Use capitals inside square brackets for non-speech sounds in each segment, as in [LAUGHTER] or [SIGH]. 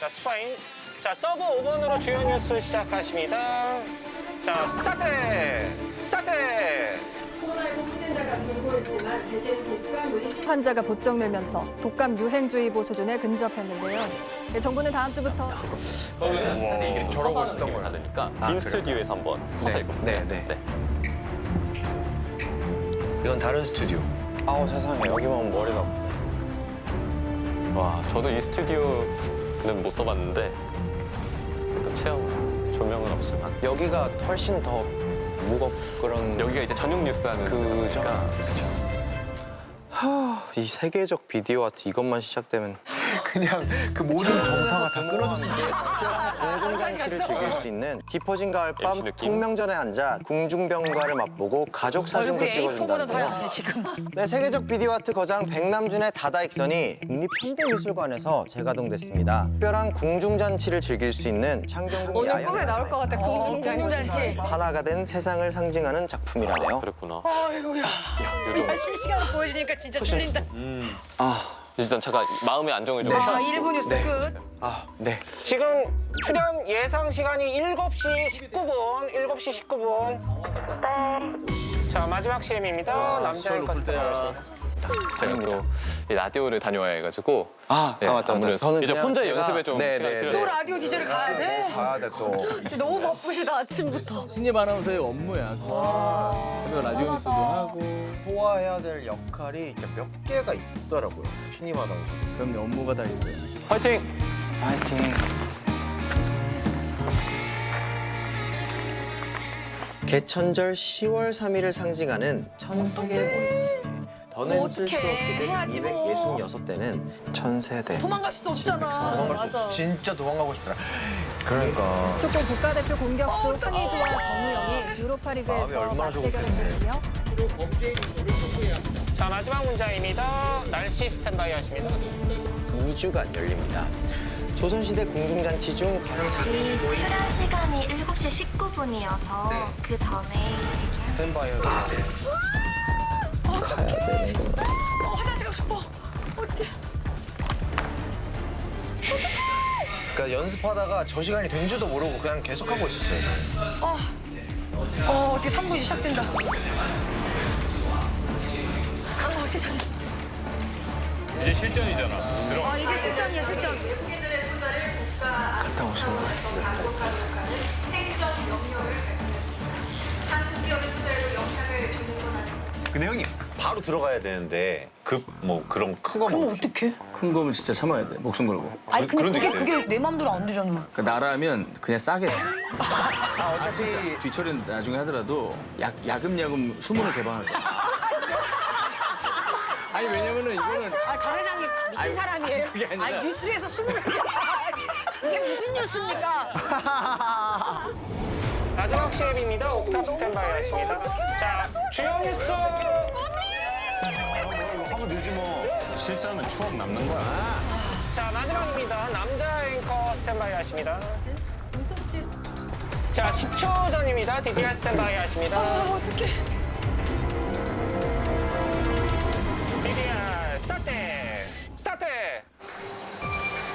자, 스파인. 자, 서브 5번으로 주요 뉴스 시작하십니다. 자, 스타트! 스타트! 코로나19 확진자가 줄고 있지만 대신 독감이 심 환자가 부쩍 늘면서 독감 유행주의보 수준에 근접했는데요. 네, 정부는 다음 주부터 저러고 있었던 거예요. 다르니까 아, 인 그래요? 스튜디오에서 한번 서서 해볼게요. 네, 네. 이건 다른 스튜디오. 아우 세상에 여기만 머리가 아프네. 와, 저도 이 스튜디오는 못 써봤는데 또 체험 조명은 없지만 여기가 훨씬 더 무겁 그런 여기가 이제 전용 뉴스 하는 그죠? 이 세계적 비디오 아트 이것만 시작되면 그냥 그 모든 정파가 다 끊어졌습니다. 공중잔치를 즐길 수 있는 깊어진 가을밤 MC 느낌? 통명전에 앉아 궁중병과를 맛보고 가족 사진도 찍어준다는데요. 네, 세계적 비디오 아트 거장 백남준의 다다익선이 국립현대미술관에서 재가동됐습니다. 특별한 궁중잔치를 즐길 수 있는 창경궁 야영 꿈에 나올 것 같아. 궁중잔치. 하나가 된 세상을 상징하는 작품이라네요. 그랬구나. 아이고야. 요즘 실시간으로 보여주니까 진짜 졸린다. 아, 일단 잠깐 마음의 안정을 좀 아, 취하고 1부 뉴스 끝. 아, 네. 지금 출연 예상 시간이 7시 19분, 7시 19분. 자, 마지막 CM입니다. 남자 앵커 스타 일이십니다. 제가 또이 라디오를 다녀와야 해가지고 아, 네, 아 맞다, 맞다. 아무래도 저는 이제 그냥 혼자 제가- 연습에 좀 네, 시간이 네, 필요해요. 또 라디오 디저를 가야 돼? 가야 돼 또. 너무 바쁘시다 아침부터. 신입 아나운서의 업무야. 새벽 라디오 뉴스도 하고 소화해야 될 역할이 이렇게 몇 개가 있더라고요. 신임 아나운서. 그럼 업무가 다 있어요. 화이팅! 파이팅. 개천절 10월 3일을 상징하는 천세계 모임. 더는 쓸 수 어떡해. 없게 된 해야지 뭐. 266대는 천세대. 도망갈 수도 없잖아. 도망갈 수 없어. 진짜 도망가고 싶더라. 그러니까. 축구 국가대표 공격수 황의조와 정우영이 유로파 마음이 리그에서 얼마나 맞대결을 좋겠는데. 펼치며 자, 마지막 문자입니다. 날씨 스탠바이 하십니다. 2주간 열립니다. 조선시대 궁중잔치 중 가장 작은 모임 출연 시간이 7시 19분이어서 그 전에 대기하시 스탠바이 해야 되는데 가야 되는구나. 어, 화장실 가고 싶어. 그러니까 연습하다가 저 시간이 된 줄도 모르고 그냥 계속 하고 있었어요. 어, 어떻게 3부 이제 시작된다. 아, 세상에. 이제 실전이잖아. 아, 이제 실전이야, 실전. 갔다 오신 거예요? 행정 영역을 한국 기업의 투자에도 영향을 주는 건 아니죠. 근데 형님 바로 들어가야 되는데 급 뭐 그런 큰 거 그럼 뭐 어떡해? 큰 거면 진짜 참아야 돼. 목숨 걸고. 아니, 근데 그런 적 그게, 있어요. 그게 내 맘대로 안 되잖아. 그러니까 나라면 그냥 싸게 써. 아, 진짜. 뒤처리는 나중에 하더라도 야, 야금야금 수문을 개방할 거야. [LAUGHS] 아니 왜냐면은 이거는 아, 장 회장님 미친 사람이에요? 그게 아니라- 아니, 뉴스에서 숨을 [LAUGHS] 이게 무슨 뉴스입니까? 마지막 CM입니다. 옥탑 스탠바이 하십니다. 자, 주요 뉴스. 실수하면 추억 남는 거야. 자, 마지막입니다. 남자 앵커 스탠바이 하십니다. 자, 10초 전입니다. DDR 스탠바이 하십니다. 어떡해. DDR 스타트! 스타트!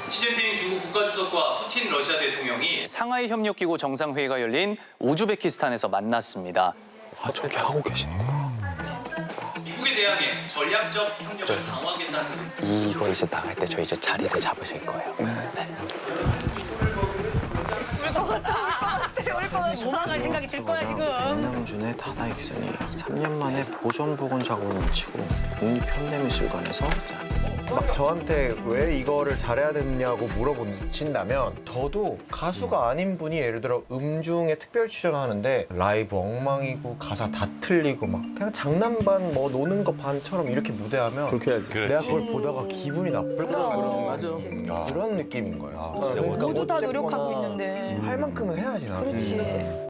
시진핑 중국 국가주석과 푸틴 러시아 대통령이 상하이 협력기구 정상회의가 열린 우즈베키스탄에서 만났습니다. 아 저기 하고 계시네. 미국에 대항해 전략적 협력을 강화하겠다는 이거 이제 나갈 때 저 이제 자리를 잡으실 거예요. 도망갈 생각이 들 거야, 지금. 백남준의 다다익선이 3년 만에 보존 복원 작업을 마치고 국립현대미술관에서 막 저한테 왜 이거를 잘해야 되느냐고 물어보신다면 저도 가수가 아닌 분이 예를 들어 음중에 특별 출연하는데 라이브 엉망이고 가사 다 틀리고 막 그냥 장난반 뭐 노는 거 반처럼 이렇게 무대하면 불쾌하지. 내가 그걸 보다가 기분이 나쁠 것 같은 맞아. 그런 느낌인 거야. 모두 다 어쨌거나 노력하고 있는데. 할 만큼은 해야지 나. 그렇지.